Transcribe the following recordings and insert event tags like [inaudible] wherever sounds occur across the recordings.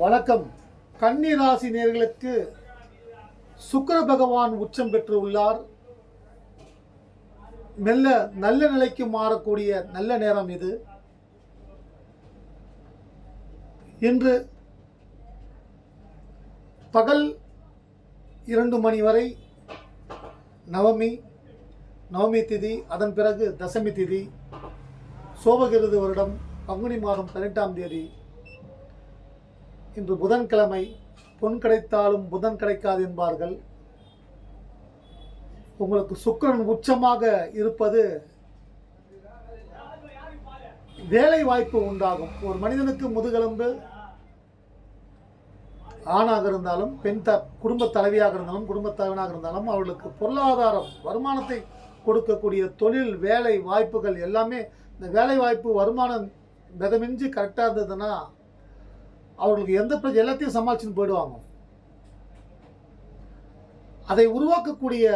வணக்கம். கன்னி ராசி நேர்களுக்கு சுக்கர பகவான் உச்சம் பெற்று உள்ளார். மெல்ல நல்ல நிலைக்கு மாறக்கூடிய நல்ல நேரம் இது. இன்று பகல் இரண்டு மணி வரை நவமி நவமி திதி அதன் பிறகு தசமி திதி சோபகிருது வருடம் பங்குனி மாதம் பதினெட்டாம் தேதி இன்று புதன்கிழமை பொன் கிடைத்தாலும் புதன் கிடைக்காது என்பார்கள். உங்களுக்கு சுக்கரன் உச்சமாக இருப்பது வேலை வாய்ப்பு உண்டாகும். ஒரு மனிதனுக்கு முதுகெலும்பு ஆணாக இருந்தாலும் பெண் த குடும்ப தலைவியாக இருந்தாலும் குடும்ப தலைவனாக இருந்தாலும் அவர்களுக்கு பொருளாதாரம் வருமானத்தை கொடுக்கக்கூடிய தொழில் வேலை வாய்ப்புகள் எல்லாமே இந்த வேலை வாய்ப்பு வருமானம் மிதமிஞ்சி கரெக்டாக இருந்ததுன்னா அவர்களுக்கு எந்த பிரச்சனை எல்லாத்தையும் சமாளிச்சுன்னு போயிடுவாங்க. அதை உருவாக்கக்கூடிய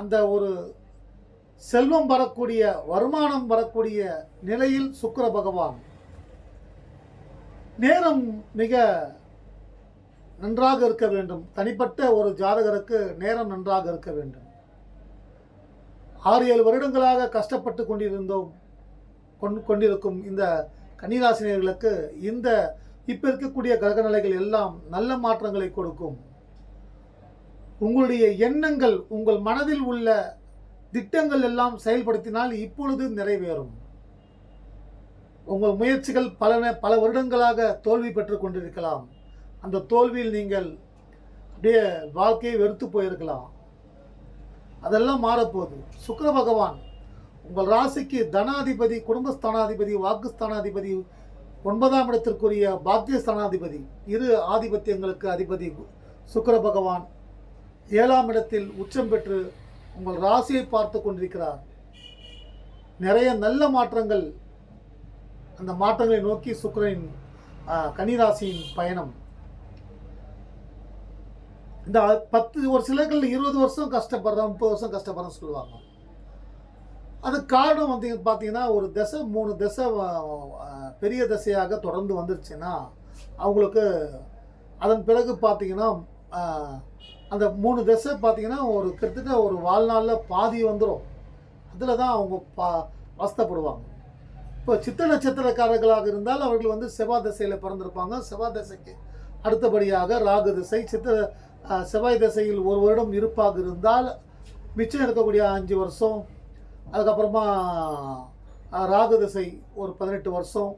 அந்த ஒரு செல்வம் வரக்கூடிய வருமானம் வரக்கூடிய நிலையில் சுக்கர பகவான். நேரம் மிக நன்றாக இருக்க வேண்டும். தனிப்பட்ட ஒரு ஜாதகருக்கு நேரம் நன்றாக இருக்க வேண்டும். ஆறு ஏழு வருடங்களாக கஷ்டப்பட்டு கொண்டிருந்தோம் கொண்டு கொண்டிருக்கும் இந்த கன்னிராசினியர்களுக்கு இந்த இப்போ இருக்கக்கூடிய கிரக நிலைகள் எல்லாம் நல்ல மாற்றங்களை கொடுக்கும். உங்களுடைய எண்ணங்கள் உங்கள் மனதில் உள்ள திட்டங்கள் எல்லாம் செயல்படுத்தினால் இப்பொழுது நிறைவேறும். உங்கள் முயற்சிகள் பல பல வருடங்களாக தோல்வி பெற்று கொண்டிருக்கலாம். அந்த தோல்வியில் நீங்கள் அப்படியே வாழ்க்கையை வெறுத்து போயிருக்கலாம். அதெல்லாம் மாறப்போகுது. சுக்கர பகவான் உங்கள் ராசிக்கு தனாதிபதி குடும்பஸ்தானாதிபதி வாக்குஸ்தானாதிபதி ஒன்பதாம் இடத்திற்குரிய பாக்கியஸ்தானாதிபதி இரு ஆதிபத்தியங்களுக்கு அதிபதி சுக்கர பகவான் ஏழாம் இடத்தில் உச்சம் பெற்று உங்கள் ராசியை பார்த்து கொண்டிருக்கிறார். நிறைய நல்ல மாற்றங்கள் அந்த மாற்றங்களை நோக்கி சுக்கிரனின் ஆ, கன்னிராசியின் பயணம். இந்த பத்து ஒரு சிலர்கள் இருபது வருஷம் கஷ்டப்படுறோம் முப்பது வருஷம் கஷ்டப்படுறோம்னு சொல்லுவாங்க. அது காரணம் வந்து பார்த்தீங்கன்னா ஒரு திசை மூணு திசை பெரிய திசையாக தொடர்ந்து வந்துருச்சுன்னா அவங்களுக்கு அதன் பிறகு பார்த்தீங்கன்னா அந்த மூணு திசை பார்த்தீங்கன்னா ஒரு கிட்டத்தட்ட ஒரு வாழ்நாளில் பாதி வந்துடும் அதில் தான் அவங்க பா அவஸ்தைப்படுவாங்க இப்போ சித்த நட்சத்திரக்காரர்களாக இருந்தால் அவர்கள் வந்து செவ்வாய் திசையில் பிறந்திருப்பாங்க. செவ்வாய் திசைக்கு அடுத்தபடியாக ராகு திசை சித்த செவ்வாய் திசையில் ஒரு வருடம் இருப்பாக இருந்தால் மிச்சம் இருக்கக்கூடிய அஞ்சு வருஷம் அதுக்கப்புறமா ராகு திசை ஒரு பதினெட்டு வருஷம்.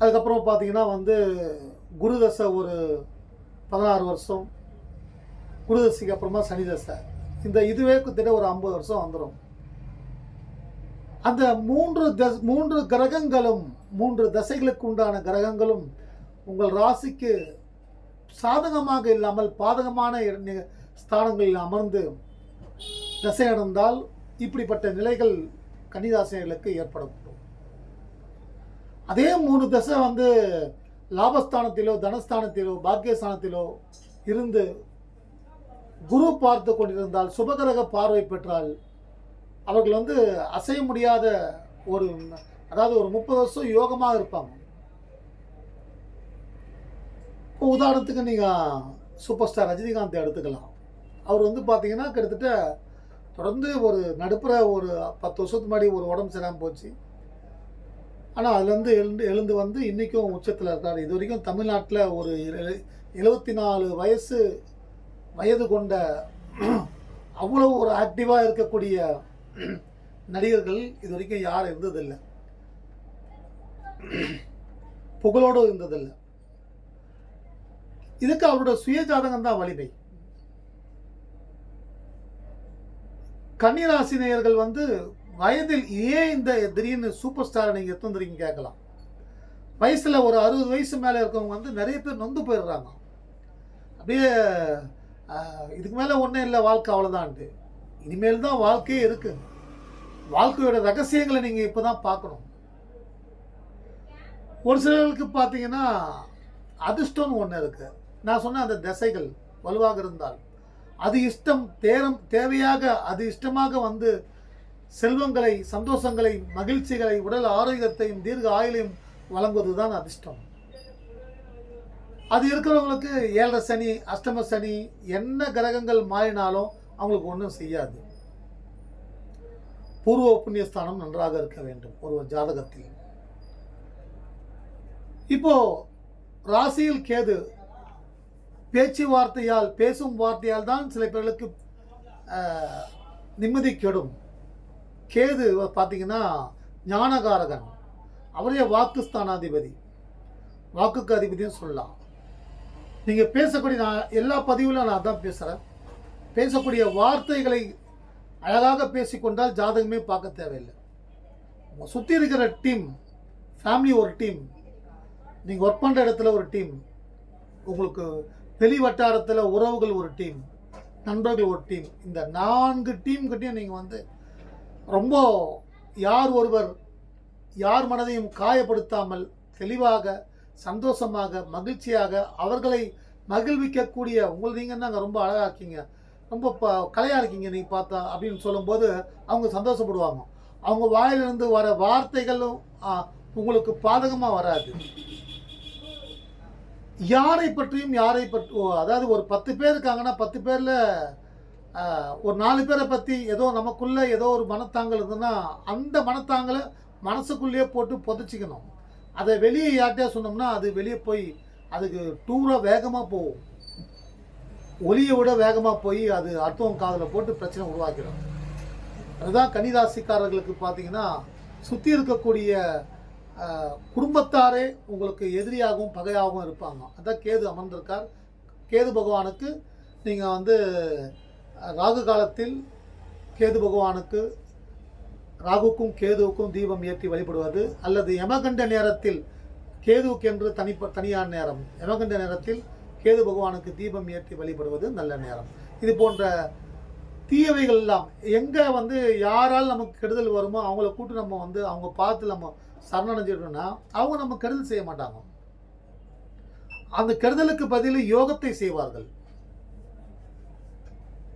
அதுக்கப்புறம் பார்த்தீங்கன்னா வந்து குரு தசை ஒரு பதினாறு வருஷம். குரு தசைக்கு அப்புறமா சனி தசை. இந்த இதுவே கிட்ட ஒரு ஐம்பது வருஷம் வந்துடும் அந்த மூன்று தஸ் மூன்று கிரகங்களும் மூன்று தசைகளுக்கு உண்டான கிரகங்களும் உங்கள் ராசிக்கு சாதகமாக இல்லாமல் பாதகமான ஸ்தானங்களில் அமர்ந்து தசையடைந்தால் இப்படிப்பட்ட நிலைகள் கன்னிராசினர்களுக்கு ஏற்படக்கூடும். அதே மூணு தசை வந்து லாபஸ்தானத்திலோ தனஸ்தானத்திலோ பாக்கியஸ்தானத்திலோ இருந்து குரு பார்த்து கொண்டிருந்தால் சுபகிரக பார்வை பெற்றால் அவர்கள் வந்து அசைய முடியாத ஒரு அதாவது ஒரு முப்பது வருஷம் யோகமாக இருப்பாங்க. இப்போ உதாரணத்துக்கு நீங்கள் சூப்பர் ஸ்டார் ரஜினிகாந்தை எடுத்துக்கலாம். அவர் வந்து பார்த்தீங்கன்னா கிட்டத்தட்ட தொடர்ந்து ஒரு நடுப்புற ஒரு பத்து வருஷத்துக்கு முன்னாடி ஒரு உடம்பு சரியாமல் போச்சு. ஆனால் அதுலேருந்து எழுந்து எழுந்து வந்து இன்றைக்கும் உச்சத்தில் இருக்கார். இது வரைக்கும் தமிழ்நாட்டில் ஒரு எழுபத்தி நாலு வயசு வயது கொண்ட [clears throat] அவ்வளோ ஒரு ஆக்டிவாக இருக்கக்கூடிய [clears throat] நடிகர்கள் இது வரைக்கும் யாரும் இருந்ததில்லை. [clears throat] புகழோடு இருந்ததில்லை. இதுக்கு அவரோட சுய ஜாதகம் தான் வலிமை. கன்னிராசி நேயர்கள் வந்து வயதில் ஏன் இந்த திடீர்னு சூப்பர் ஸ்டாரை நீங்கள் எத்தனை கேட்கலாம்? வயசில் ஒரு அறுபது வயசு மேலே இருக்கவங்க வந்து நிறைய பேர் நொந்து போயிடுறாங்க. அப்படியே இதுக்கு மேலே ஒன்றும் இல்லை வாழ்க்கை அவ்வளோதான்ட்டு இனிமேல் தான் வாழ்க்கையே இருக்கு. வாழ்க்கையோட ரகசியங்களை நீங்கள் இப்போ தான் பார்க்கணும். ஒரு சிலருக்கு பார்த்தீங்கன்னா அதிர்ஷ்டம்னு ஒன்று இருக்குது நான் சொன்ன அந்த திசைகள் வலுவாக இருந்தால். அது இஷ்டம் தேரம் தேவையாக அது இஷ்டமாக வந்து செல்வங்களை சந்தோஷங்களை மகிழ்ச்சிகளை உடல் ஆரோக்கியத்தையும் தீர்க்க ஆயுளையும் வழங்குவது தான் அதிர்ஷ்டம். அது இருக்கிறவங்களுக்கு ஏழரை சனி அஷ்டம சனி என்ன கிரகங்கள் மாறினாலும் அவங்களுக்கு ஒன்றும் செய்யாது. பூர்வ புண்ணியஸ்தானம் நன்றாக இருக்க வேண்டும் ஒரு ஜாதகத்தில். இப்போ ராசியில் கேது பேச்சுவார்த்தையால் பேசும் வார்த்தையால் தான் சில பேர்களுக்கு நிம்மதி கெடும். கேது பார்த்தீங்கன்னா ஞானகாரகன். அவரே வாக்கு ஸ்தானாதிபதி. வாக்குக்கு அதிபதியும் சொல்லலாம். நீங்கள் பேசக்கூடிய நான் எல்லா பதிவிலும் நான் அதான் பேசுகிறேன் பேசக்கூடிய வார்த்தைகளை அழகாக பேசிக்கொண்டால் ஜாதகமே பார்க்க தேவையில்லை. உங்கள் சுற்றி இருக்கிற டீம் ஃபேமிலி ஒரு டீம் நீங்கள் ஒர்க் பண்ணுற இடத்துல ஒரு டீம் உங்களுக்கு வெளி வட்டாரத்தில் உறவுகள் ஒரு டீம் நண்பர்கள் ஒரு டீம் இந்த நான்கு டீம்கிட்டையும் நீங்கள் வந்து ரொம்ப யார் ஒருவர் யார் மனதையும் காயப்படுத்தாமல் தெளிவாக சந்தோஷமாக மகிழ்ச்சியாக அவர்களை மகிழ்விக்கக்கூடிய உங்களை நீங்கள் நாங்கள் ரொம்ப அழகாக இருக்கீங்க. ரொம்ப ப கலையாக இருக்கீங்க நீங்கள் பார்த்தா அப்படின்னு சொல்லும்போது அவங்க சந்தோஷப்படுவாங்க. அவங்க வாயிலிருந்து வர வார்த்தைகளும் உங்களுக்கு பாதகமாக வராது. யாரை பற்றியும் யாரை பற்றி அதாவது ஒரு பத்து பேர் இருக்காங்கன்னா பத்து பேரில் ஒரு நாலு பேரை பற்றி ஏதோ நமக்குள்ளே ஏதோ ஒரு மனத்தாங்கல் இருந்ததுன்னா அந்த மனத்தாங்கலை மனசுக்குள்ளேயே போட்டு புதைச்சிக்கணும். அதை வெளியே யார்கிட்டயா சொன்னோம்னா அது வெளியே போய் அதுக்கு டூராக வேகமாக போகும். ஒலியை விட வேகமாக போய் அது அர்த்தம் காதில் போட்டு பிரச்சனை உருவாக்கிடும். அதுதான் கன்னிராசிக்காரர்களுக்கு பார்த்தீங்கன்னா சுற்றி இருக்கக்கூடிய குடும்பத்தாரே உங்களுக்கு எதிரியாகவும் பகையாகவும் இருப்பாங்க. அதான் கேது அமர்ந்திருக்கார். கேது பகவானுக்கு நீங்கள் வந்து ராகு காலத்தில் கேது பகவானுக்கு ராகுக்கும் கேதுவுக்கும் தீபம் ஏற்றி வழிபடுவது அல்லது யமகண்ட நேரத்தில் கேதுவுக்கு என்று தனிப்ப தனியான நேரம் யமகண்ட நேரத்தில் கேது பகவானுக்கு தீபம் ஏற்றி வழிபடுவது நல்ல நேரம். இது போன்ற தீயவைகள் எல்லாம் எங்கே வந்து யாரால் நமக்கு கெடுதல் வருமோ அவங்கள கூட்டு நம்ம வந்து அவங்க பார்த்து நம்ம சரணடைஞ்சிட்டோம்னா அவங்க நம்ம கருதல் செய்ய மாட்டாங்க. அந்த கருதலுக்கு பதில் யோகத்தை செய்வார்கள்.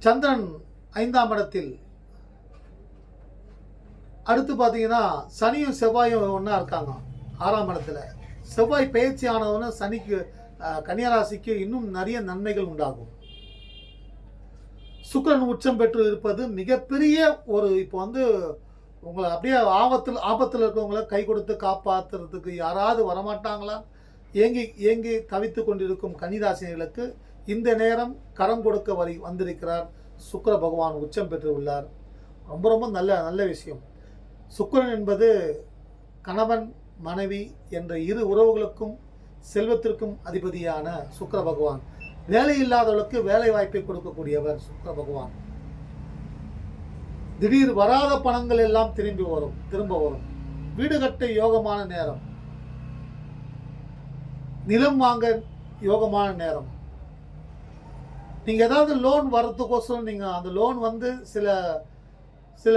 சந்திரன் ஐந்தாம் இடத்தில். அடுத்து பார்த்தீங்கன்னா சனியும் செவ்வாயும் ஒன்றா இருக்காங்க. ஆறாம் இடத்துல. செவ்வாய் பயிற்சி ஆனவன சனிக்கு கன்னியராசிக்கு இன்னும் நிறைய நன்மைகள் உண்டாகும். சுக்கரன் உச்சம் பெற்று இருப்பது மிகப்பெரிய ஒரு இப்போ வந்து உங்களை அப்படியே ஆபத்தில் ஆபத்தில் இருக்கவங்கள கை கொடுத்து காப்பாற்றுறதுக்கு யாராவது வரமாட்டாங்களா? ஏங்கி ஏங்கி தவித்து கொண்டிருக்கும் கன்னிராசினிகளுக்கு இந்த நேரம் கரம் கொடுக்க வரி வந்திருக்கிறார். சுக்கர பகவான் உச்சம் பெற்று உள்ளார். ரொம்ப ரொம்ப நல்ல நல்ல விஷயம். சுக்கிரன் என்பது கணவன் மனைவி என்ற இரு உறவுகளுக்கும் செல்வத்திற்கும் அதிபதியான சுக்கர பகவான். வேலை இல்லாதவர்களுக்கு வேலை வாய்ப்பை கொடுக்கக்கூடியவர் சுக்கர பகவான். திடீர் வராத பணங்கள் எல்லாம் திரும்பி வரும் திரும்ப வரும். வீடு கட்ட யோகமான நேரம். நிலம் வாங்க யோகமான நேரம். நீங்கள் ஏதாவது லோன் வர்றதுக்கோசரம் நீங்கள் அந்த லோன் வந்து சில சில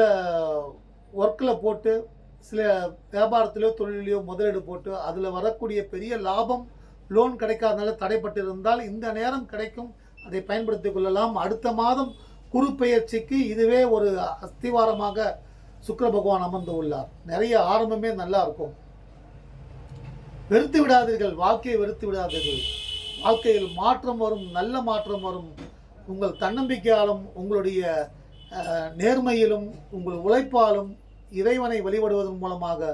ஒர்க்கில் போட்டு சில வியாபாரத்திலையோ தொழிலையோ முதலீடு போட்டு அதில் வரக்கூடிய பெரிய லாபம் லோன் கிடைக்காதனால தடைப்பட்டிருந்தால் இந்த நேரம் கிடைக்கும். அதை பயன்படுத்திக் கொள்ளலாம். அடுத்த மாதம் குரு பெயர்ச்சிக்கு இதுவே ஒரு அஸ்திவாரமாக சுக்கர பகவான் அமர்ந்து உள்ளார். நிறைய ஆரம்பமே நல்லா இருக்கும். வெறுத்து விடாதீர்கள் வாழ்க்கையை வெறுத்து விடாதீர்கள் வாழ்க்கையில் மாற்றம் வரும் நல்ல மாற்றம் வரும். உங்கள் தன்னம்பிக்கையாலும் உங்களுடைய நேர்மையிலும் உங்கள் உழைப்பாலும் இறைவனை வழிபடுவதன் மூலமாக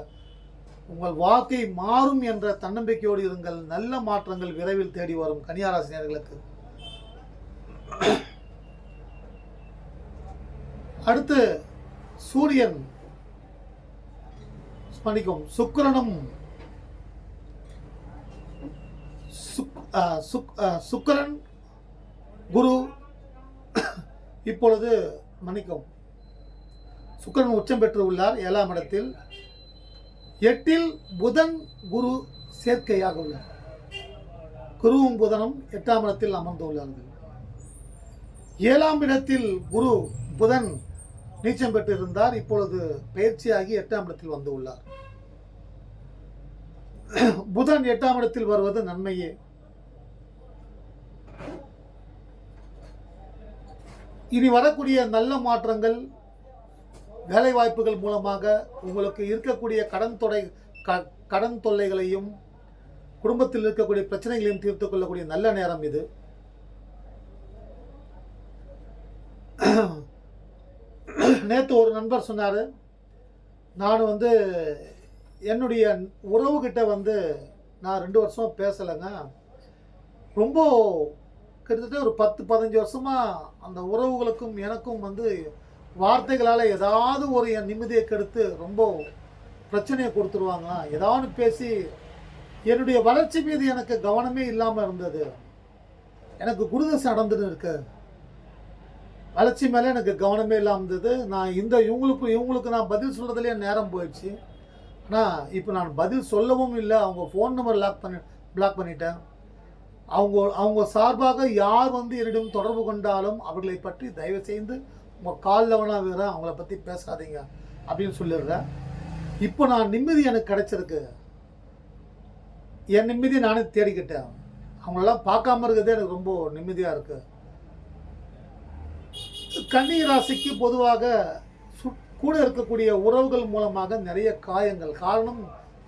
உங்கள் வாழ்க்கை மாறும் என்ற தன்னம்பிக்கையோடு இருங்கள். நல்ல மாற்றங்கள் விரைவில் தேடி வரும் கன்னியாராசினியர்களுக்கு அடுத்து சூரியன் மன்னிக்கும் சுக்கரனும் சுக்- சுக்- குரு [coughs] இப்பொழுது மன்னிக்கும் சுக்கிரன் உச்சம் பெற்று உள்ளார் ஏழாம் இடத்தில். எட்டில் புதன் குரு சேர்க்கையாக உள்ளார். குருவும் புதனும் எட்டாம் இடத்தில் அமர்ந்துள்ளார்கள். ஏழாம் இடத்தில் குரு புதன் நீச்சம் பெற்றிருந்தார் இப்பொழுது பயிற்சியாகி எட்டாம் இடத்தில் வந்து உள்ளார். புதன் எட்டாம் இடத்தில் வருவது நன்மையே. இனி வரக்கூடிய நல்ல மாற்றங்கள் வேலை வாய்ப்புகள் மூலமாக உங்களுக்கு இருக்கக்கூடிய கடன் தொடை க கடன் தொல்லைகளையும் குடும்பத்தில் இருக்கக்கூடிய பிரச்சனைகளையும் தீர்த்து கொள்ளக்கூடிய நல்ல நேரம் இது. நேற்று ஒரு நண்பர் சொன்னார். நான் வந்து என்னுடைய உறவுகிட்ட வந்து நான் ரெண்டு வருஷம் பேசலைங்க. ரொம்ப கிட்டத்தட்ட ஒரு பத்து பதினஞ்சு வருஷமாக அந்த உறவுகளுக்கும் எனக்கும் வந்து வார்த்தைகளால் ஏதாவது ஒரு என் நிம்மதியை கெடுத்து ரொம்ப பிரச்சனையை கொடுத்துருவாங்க ஏதாவது பேசி என்னுடைய வளர்ச்சி மீது எனக்கு கவனமே இல்லாமல் இருந்தது. எனக்கு குருதசை நடந்துன்னு இருக்கு. வளர்ச்சி மேலே எனக்கு கவனமே இல்லாமல் இருந்தது. நான் இந்த இவங்களுக்கு இவங்களுக்கு நான் பதில் சொல்கிறதுலேயே நேரம் போயிடுச்சு. ஆனால் இப்போ நான் பதில் சொல்லவும் இல்லை. அவங்க ஃபோன் நம்பர் லாக் பண்ணி பிளாக் பண்ணிட்டேன். அவங்க அவங்க சார்பாக யார் வந்து என்னிடம் தொடர்பு கொண்டாலும் அவர்களை பற்றி தயவு செய்து உங்கள் காலில் லெவனாக வேற அவங்கள பற்றி பேசாதீங்க அப்படின்னு சொல்லிடுறேன். இப்போ நான் நிம்மதி எனக்கு கிடச்சிருக்கு. என் நிம்மதி நானே தேடிக்கிட்டேன். அவங்களெல்லாம் பார்க்காம இருக்கிறதே எனக்கு ரொம்ப நிம்மதியாக இருக்குது கன்னி ராசிக்கு பொதுவாக கூட இருக்கக்கூடிய உறவுகள் மூலமாக நிறைய காயங்கள். காரணம்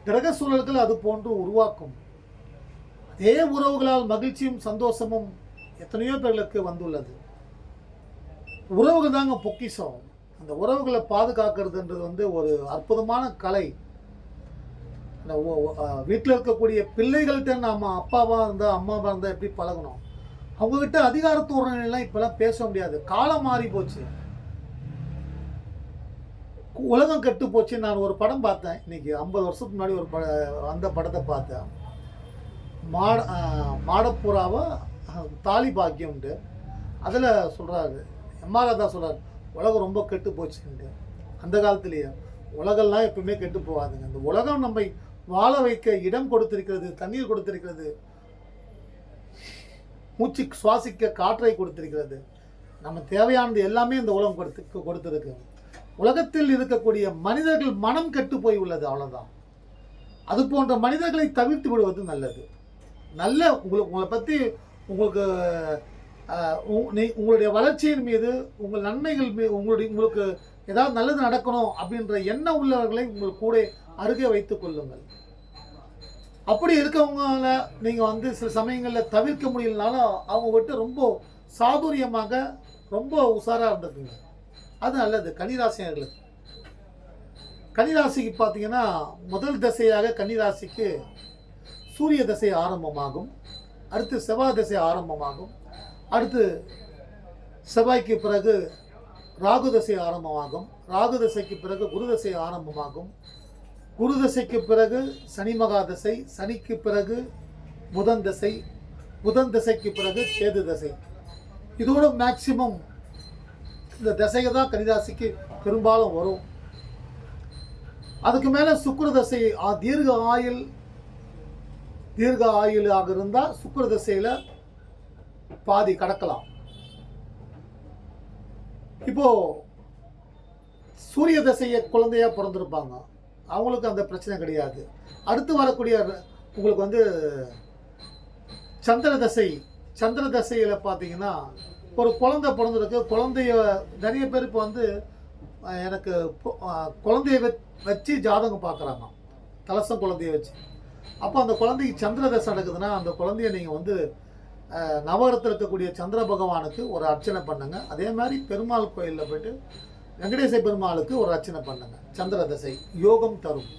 கிரக சூழல்கள் அது போன்று உருவாக்கும். அதே உறவுகளால் மகிழ்ச்சியும் சந்தோஷமும் எத்தனையோ பேர்களுக்கு வந்துள்ளது. உறவுகள் தாங்க பொக்கிஷம். அந்த உறவுகளை பாதுகாக்கிறதுன்றது வந்து ஒரு அற்புதமான கலை. வீட்டில் இருக்கக்கூடிய பிள்ளைகள்கிட்ட நாம் அப்பாவாக இருந்தால் அம்மாவாக இருந்தால் எப்படி பழகணும்? அவங்கக்கிட்ட அதிகாரத்தோரணைலாம் இப்போல்லாம் பேச முடியாது. காலம் மாறி போச்சு. உலகம் கெட்டு போச்சு நான் ஒரு படம் பார்த்தேன். இன்னைக்கு ஐம்பது வருஷத்துக்கு முன்னாடி ஒரு பட அந்த படத்தை பார்த்தேன். மாட மாடப்புறாவை தாலி பாக்கியம்ட்டு அதில் சொல்கிறாரு எம்மா தான் சொல்கிறார் உலகம் ரொம்ப கெட்டு போச்சுன்ட்டு. அந்த காலத்துலேயே உலகெல்லாம் எப்பவுமே கெட்டு போகாதுங்க. இந்த உலகம் நம்மை வாழ வைக்க இடம் கொடுத்திருக்கிறது தண்ணீர் கொடுத்திருக்கிறது மூச்சு சுவாசிக்க காற்றை கொடுத்திருக்கிறது. நம்ம தேவையானது எல்லாமே இந்த உலகம் கொடுத்து கொடுத்துருக்கு. உலகத்தில் இருக்கக்கூடிய மனிதர்கள் மனம் கெட்டு போய் உள்ளது அவ்வளோதான் அது போன்ற மனிதர்களை தவிர்த்து விடுவது நல்லது. நல்ல உங்களுக்கு உங்களை பற்றி உங்களுக்கு உ- நீ உங்களுடைய வளர்ச்சியின் மீது உங்கள் நன்மைகள் மீது உங்களுடைய உங்களுக்கு ஏதாவது நல்லது நடக்கணும் அப்படின்ற எண்ணம் உள்ளவர்களை உங்கள் கூட அருகே வைத்துக் கொள்ளுங்கள். அப்படி இருக்கவங்கள நீங்கள் வந்து சில சமயங்களில் தவிர்க்க முடியலனாலும் அவங்க விட்டு ரொம்ப சாதுரியமாக ரொம்ப உஷாராக இருந்துக்குங்க. அது நல்லது. கன்னிராசினர்களுக்கு கன்னிராசிக்கு பார்த்தீங்கன்னா முதல் தசையாக கன்னிராசிக்கு சூரிய தசை ஆரம்பமாகும். அடுத்து செவ்வாய் தசை ஆரம்பமாகும். அடுத்து செவ்வாய்க்கு பிறகு ராகு தசை ஆரம்பமாகும். ராகு தசைக்கு பிறகு குரு தசை ஆரம்பமாகும். குரு திசைக்கு பிறகு சனி மகா திசை சனிக்கு பிறகு புதன் திசை புதன் திசைக்கு பிறகு கேது தசை. இதோட மேக்சிமம் இந்த தசையை தான் கன்னிராசிக்கு பெரும்பாலும் வரும். அதுக்கு மேலே சுக்கர தசை தீர்க்க ஆயுள் தீர்க்க ஆயுளாக இருந்தால் சுக்கர தசையில் பாதி கடக்கலாம். இப்போ சூரிய தசையை குழந்தையாக பிறந்திருப்பாங்க. அவங்களுக்கு அந்த பிரச்சனை கிடையாது. அடுத்து வரக்கூடிய உங்களுக்கு வந்து சந்திர தசை சந்திர தசையில் பார்த்தீங்கன்னா ஒரு குழந்தை பிறந்திருக்கு. குழந்தைய நிறைய பேர் இப்போ வந்து எனக்கு குழந்தைய வச்சு ஜாதகம் பார்க்குறாங்க. கலசம் குழந்தைய வச்சு. அப்போ அந்த குழந்தைக்கு சந்திர தசை நடக்குதுன்னா அந்த குழந்தைய நீங்கள் வந்து நவரத்தில் இருக்கக்கூடிய சந்திர பகவானுக்கு ஒரு அர்ச்சனை பண்ணுங்க. அதே மாதிரி பெருமாள் கோயிலில் போயிட்டு வெங்கடேச பெருமாளுக்கு ஒரு ரச்சனை பண்ணுங்க. சந்திர தசை யோகம் தரும்.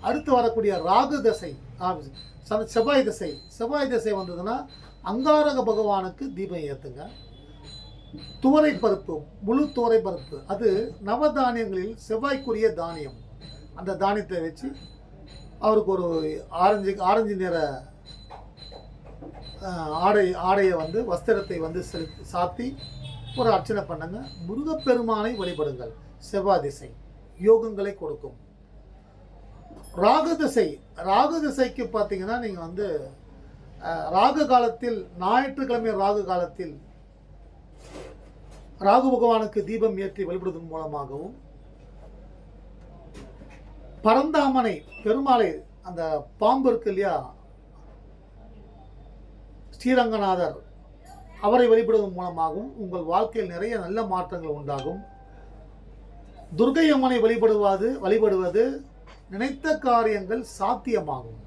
அடுத்து வரக்கூடிய ராகு தசை ச- செவ்வாய் தசை. செவ்வாய் தசை வந்ததுன்னா அங்காரக பகவானுக்கு தீபம் ஏற்றுங்க துவரை பருப்பு முழு துவரை பருப்பு. அது நவதானியங்களில் செவ்வாய்க்குரிய தானியம். அந்த தானியத்தை வச்சு அவருக்கு ஒரு ஆரஞ்சு ஆரஞ்சு நிற ஆடை ஆடையை வந்து வஸ்திரத்தை வந்து செலுத்தி சாத்தி ஒரு அர்ச்சனை பண்ணுங்க. முருகப்பெருமானை வழிபடுங்கள். செவ்வாய் திசை யோகங்களை கொடுக்கும். ராகு திசை ராகு திசைக்கு பார்த்தீங்கன்னா நீங்கள் வந்து ராகு காலத்தில் ஞாயிற்றுக்கிழமை ராகு காலத்தில் ராகு பகவானுக்கு தீபம் ஏற்றி வழிபடுவதன் மூலமாகவும் பரந்தாமனை பெருமாளை அந்த பாம்பு இருக்கு இல்லையா? ஸ்ரீரங்கநாதர் அவரை வழிபடுவதன் மூலமாகவும் உங்கள் வாழ்க்கையில் நிறைய நல்ல மாற்றங்கள் உண்டாகும். துர்க்கை அம்மனை வழிபடுவது வழிபடுவது நினைத்த காரியங்கள் சாத்தியமாகும்.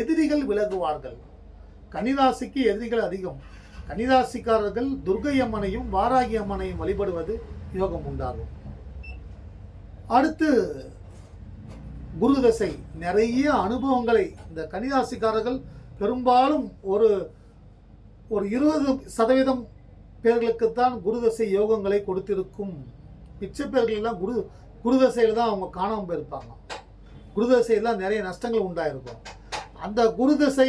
எதிரிகள் விலகுவார்கள். கன்னிராசிக்கு எதிரிகள் அதிகம். கன்னிராசிக்காரர்கள் துர்கை அம்மனையும் வாராகி அம்மனையும் வழிபடுவது யோகம் உண்டாகும். அடுத்து குரு தசை. நிறைய அனுபவங்களை இந்த கன்னிராசிக்காரர்கள் பெரும்பாலும் ஒரு ஒரு இருபது சதவீதம் பேர்களுக்கு தான் குருதசை யோகங்களை கொடுத்திருக்கும். மிச்ச பேர்கள் குரு குருதசையில் தான் அவங்க காணாமல் போயிருப்பாங்க. குருதசையில் தான் நிறைய நஷ்டங்கள் உண்டாயிருக்கும். அந்த குருதசை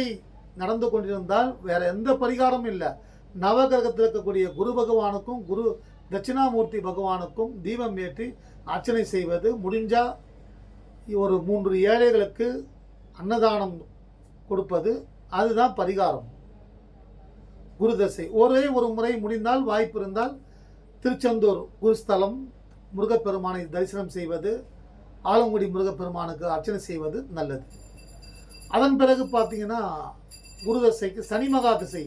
நடந்து கொண்டிருந்தால் வேறு எந்த பரிகாரமும் இல்லை. நவகிரகத்தில் இருக்கக்கூடிய குரு பகவானுக்கும் குரு தட்சிணாமூர்த்தி பகவானுக்கும் தீபம் ஏற்றி அர்ச்சனை செய்வது முடிஞ்சால் ஒரு மூன்று ஏழைகளுக்கு அன்னதானம் கொடுப்பது அதுதான் பரிகாரம். குருதசை. ஒரே ஒரு முறை முடிந்தால் வாய்ப்பு இருந்தால் திருச்செந்தூர் குருஸ்தலம் முருகப்பெருமானை தரிசனம் செய்வது ஆலங்குடி முருகப்பெருமானுக்கு அர்ச்சனை செய்வது நல்லது. அதன் பிறகு பார்த்தீங்கன்னா குருதசைக்கு சனி மகா திசை.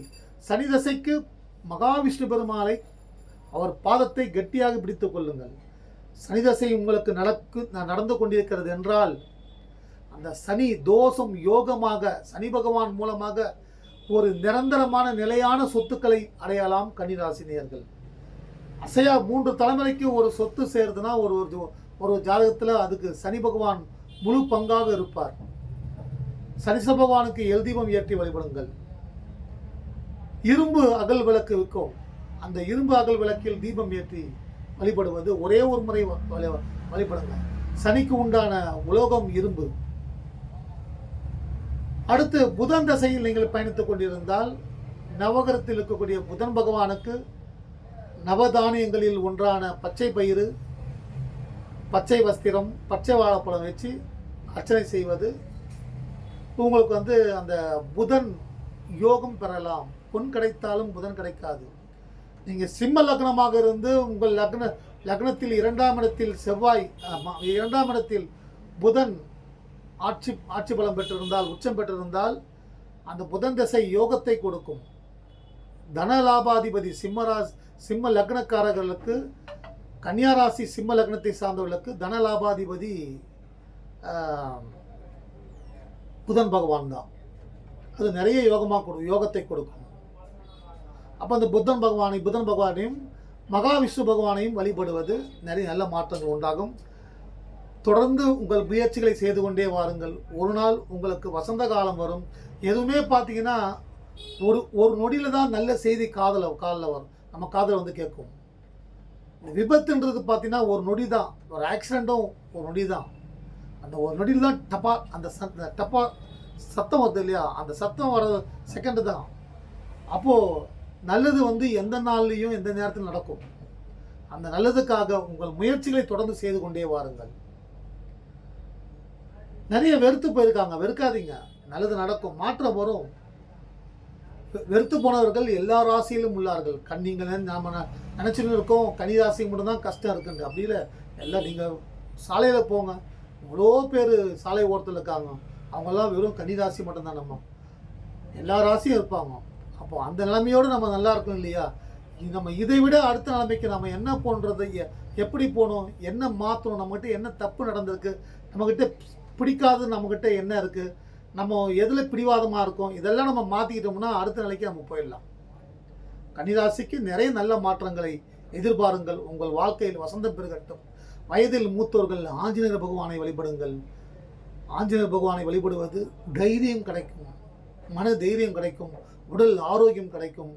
சனி தசைக்கு மகாவிஷ்ணு பெருமாளை அவர் பாதத்தை கெட்டியாக பிடித்து கொள்ளுங்கள். சனி தசை உங்களுக்கு நடக்கு நடந்து கொண்டிருக்கிறது என்றால் அந்த சனி தோஷம் யோகமாக சனி பகவான் மூலமாக ஒரு நிரந்தரமான நிலையான சொத்துக்களை அடையலாம் கன்னிராசினியர்கள். அசையா மூன்று தலைமுறைக்கு ஒரு சொத்து சேருதுன்னா ஒரு ஒரு ஒரு ஜாதகத்தில் அதுக்கு சனி பகவான் முழு பங்காக இருப்பார். சனிச பகவானுக்கு எல்தீபம் ஏற்றி வழிபடுங்கள். இரும்பு அகல் விளக்கு விற்கும் அந்த இரும்பு அகல் விளக்கில் தீபம் ஏற்றி வழிபடுவது ஒரே ஒரு முறை வ- வழி- வழிபடுங்க. சனிக்கு உண்டான உலோகம் இரும்பு. அடுத்து புதன் தசையில் நீங்கள் பயணித்துக் கொண்டிருந்தால் நவகரத்தில் இருக்கக்கூடிய புதன் பகவானுக்கு நவதானியங்களில் ஒன்றான பச்சை பயிறு பச்சை வஸ்திரம் பச்சை வாழைப்பழம் வச்சு அர்ச்சனை செய்வது. உங்களுக்கு வந்து அந்த புதன் யோகம் பெறலாம். பொன் கிடைத்தாலும் புதன் கிடைக்காது. நீங்கள் சிம்ம லக்னமாக இருந்து உங்கள் லக்ன லக்னத்தில் இரண்டாம் இடத்தில் செவ்வாய் இரண்டாம் இடத்தில் புதன் ஆட்சி ஆட்சி பலம் பெற்றிருந்தால் உச்சம் பெற்றிருந்தால் அந்த புதன் திசை யோகத்தை கொடுக்கும். தன லாபாதிபதி சிம்மராஸ் சிம்ம லக்னக்காரர்களுக்கு கன்னியாராசி சிம்ம லக்னத்தை சார்ந்தவர்களுக்கு தன லாபாதிபதி புதன் பகவான் தான். அது நிறைய யோகமாக கொடு யோகத்தை கொடுக்கும். அப்போ அந்த புத்தன் பகவானை புதன் பகவானையும் மகாவிஷ்ணு பகவானையும் வழிபடுவது நிறைய நல்ல மாற்றங்கள் உண்டாகும். தொடர்ந்து உங்கள் முயற்சிகளை செய்து கொண்டே வாருங்கள். ஒரு நாள் உங்களுக்கு வசந்த காலம் வரும். எதுவுமே பார்த்தீங்கன்னா ஒரு ஒரு நொடியில் தான் நல்ல செய்தி காதல காதில் வரும். நம்ம காதில் வந்து கேட்கும். விபத்துன்றது பார்த்தீங்கன்னா ஒரு நொடி தான். ஒரு ஆக்சிடெண்ட்டும் ஒரு நொடி தான். அந்த ஒரு நொடியில் தான் டப்பா அந்த அந்த டப்பா சத்தம் வருது இல்லையா? அந்த சத்தம் வர செகண்டு தான். அப்போது நல்லது வந்து எந்த நாள்லேயும் எந்த நேரத்தில் நடக்கும். அந்த நல்லதுக்காக உங்கள் முயற்சிகளை தொடர்ந்து செய்து கொண்டே வாருங்கள். நிறைய வெறுத்து போயிருக்காங்க. வெறுக்காதீங்க. நல்லது நடக்கும். மாற்றம் வரும். வெறுத்து போனவர்கள் எல்லா ராசியிலும் உள்ளார்கள். கண் நீங்கள் நாம ந- இருக்கோம். கனி ராசி மட்டும்தான் கஷ்டம் இருக்குங்க அப்படி இல்லை. எல்லாம் நீங்கள் சாலையில் போங்க. இவ்வளோ பேர் சாலை ஓரத்தில் இருக்காங்க. அவங்கெல்லாம் வெறும் கனி ராசி மட்டும்தான் நம்ம. எல்லா ராசியும் இருப்பாங்க. அப்போ அந்த நிலைமையோடு நம்ம நல்லா இருக்கோம் இல்லையா? நம்ம இதை விட அடுத்த நிலைமைக்கு நம்ம என்ன போன்றது எப்படி போகணும்? என்ன மாற்றணும் நம்மகிட்ட என்ன தப்பு நடந்திருக்கு? நம்மக்கிட்ட பிடிக்காது நம்மக்கிட்ட என்ன இருக்குது நம்ம எதில் பிடிவாதமாக இருக்கோம்? இதெல்லாம் நம்ம மாற்றிக்கிட்டோம்னா அடுத்த நிலைக்கு நம்ம போயிடலாம். கன்னிராசிக்கு நிறைய நல்ல மாற்றங்களை எதிர்பாருங்கள். உங்கள் வாழ்க்கையில் வசந்தம் பெருகட்டும். வயதில் மூத்தோர்கள் ஆஞ்சநேயர் பகவானை வழிபடுங்கள். ஆஞ்சநேயர் பகவானை வழிபடுவது தைரியம் கிடைக்கும். மன தைரியம் கிடைக்கும். உடல் ஆரோக்கியம் கிடைக்கும்.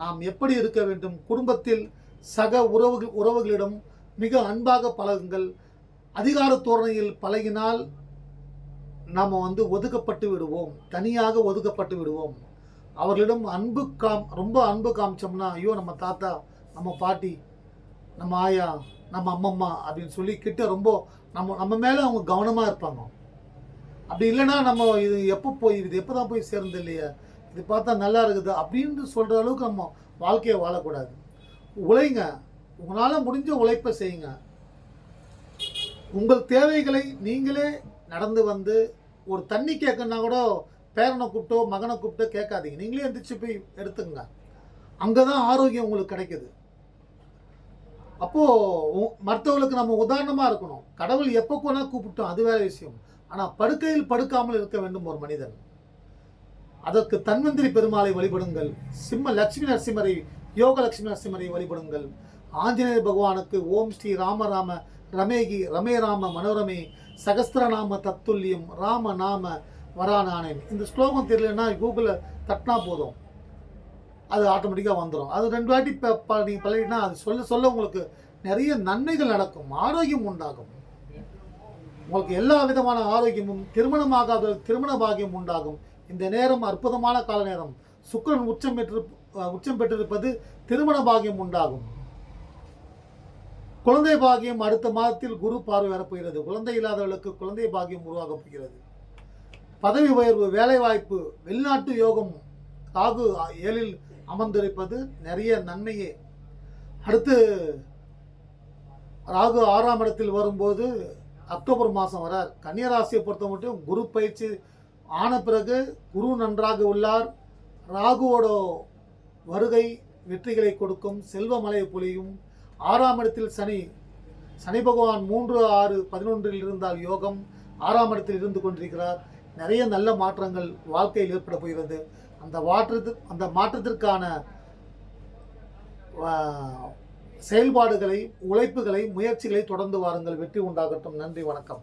நாம் எப்படி இருக்க வேண்டும்? குடும்பத்தில் சக உறவுகள் உறவுகளிடம் மிக அன்பாக பழகுங்கள். அதிகார தோரணையில் பழகினால் நாம் வந்து ஒதுக்கப்பட்டு விடுவோம். தனியாக ஒதுக்கப்பட்டு விடுவோம். அவர்களிடம் அன்பு காம் ரொம்ப அன்பு காமிச்சோம்னா ஐயோ நம்ம தாத்தா நம்ம பாட்டி நம்ம ஆயா நம்ம அம்மம்மா அப்படின்னு சொல்லி கிட்ட ரொம்ப நம்ம நம்ம மேலே அவங்க கவனமாக இருப்பாங்க. அப்படி இல்லைன்னா நம்ம இது எப்போ போய் இது எப்போ தான் போய் சேர்ந்து இல்லையா? இது பார்த்தா நல்லா இருக்குது. அப்படின்னு சொல்கிற அளவுக்கு நம்ம வாழ்க்கையை வாழக்கூடாது. உழைங்க. உங்களால் முடிஞ்ச உழைப்பை செய்யுங்க. உங்கள் தேவைகளை நீங்களே நடந்து வந்து ஒரு தண்ணி கேட்கணுன்னா கூட பேரனை கூப்பிட்டோ மகனை கூப்பிட்டோ கேட்காதீங்க. நீங்களே எந்திரிச்சு போய் எடுத்துங்க அங்கே தான் ஆரோக்கியம் உங்களுக்கு கிடைக்குது. அப்போது மற்றவங்களுக்கு நம்ம உதாரணமாக இருக்கணும். கடவுள் எப்போ கொண்டா கூப்பிட்டோம் அது வேற விஷயம். ஆனால் படுக்கையில் படுக்காமல் இருக்க வேண்டும் ஒரு மனிதன். அதற்கு தன்வந்திரி பெருமாளை வழிபடுங்கள். சிம்ம லட்சுமி நரசிம்மரை யோக லட்சுமி நரசிம்மரை வழிபடுங்கள். ஆஞ்சநேயர் பகவானுக்கு ஓம் ஸ்ரீ ராமராம ராம ரமேகி ரமே ராம மனோரமே சகஸ்திரநாம தத்துல்யம் ராம நாம வரானானேன். இந்த ஸ்லோகம் தெரியலன்னா கூகுளில் தட்டினா போதும். அது ஆட்டோமேட்டிக்காக வந்துடும் அது ரெண்டு வாட்டி இப்போ ப நீங்கள் பழகினா அது சொல்ல சொல்ல உங்களுக்கு நிறைய நன்மைகள் நடக்கும். ஆரோக்கியம் உண்டாகும். உங்களுக்கு எல்லா விதமான ஆரோக்கியமும் திருமணமாகாத திருமண பாகியம் உண்டாகும். இந்த நேரம் அற்புதமான கால நேரம் சுக்கிரன் உச்சம் பெற்று உச்சம் பெற்றிருப்பது திருமண பாகியம் உண்டாகும். குழந்தை பாகியம் அடுத்த மாதத்தில் குரு பார்வை வரப்போகிறது குழந்தை இல்லாதவர்களுக்கு குழந்தை பாகியம் உருவாகப் போகிறது பதவி உயர்வு வேலைவாய்ப்பு வெளிநாட்டு யோகம் ராகு ஏழில் அமர்ந்திருப்பது நிறைய நன்மையே. அடுத்து ராகு ஆறாம் இடத்தில் வரும்போது அக்டோபர் மாதம் வரார். கன்னியராசியை பொறுத்த மட்டும் குரு பயிற்சி ஆன பிறகு குரு நன்றாக உள்ளார். ராகுவோட வருகை வெற்றிகளை கொடுக்கும். செல்வமலை பொழியும். ஆறாம் இடத்தில் சனி சனி பகவான் மூன்று ஆறு பதினொன்றில் இருந்தால் யோகம் ஆறாம் இடத்தில் இருந்து கொண்டிருக்கிறார். நிறைய நல்ல மாற்றங்கள் வாழ்க்கையில் ஏற்பட போகிறது. அந்த மாற்றத்து அந்த மாற்றத்திற்கான செயல்பாடுகளை உழைப்புகளை முயற்சிகளை தொடர்ந்து வாருங்கள். வெற்றி உண்டாகட்டும். நன்றி வணக்கம்.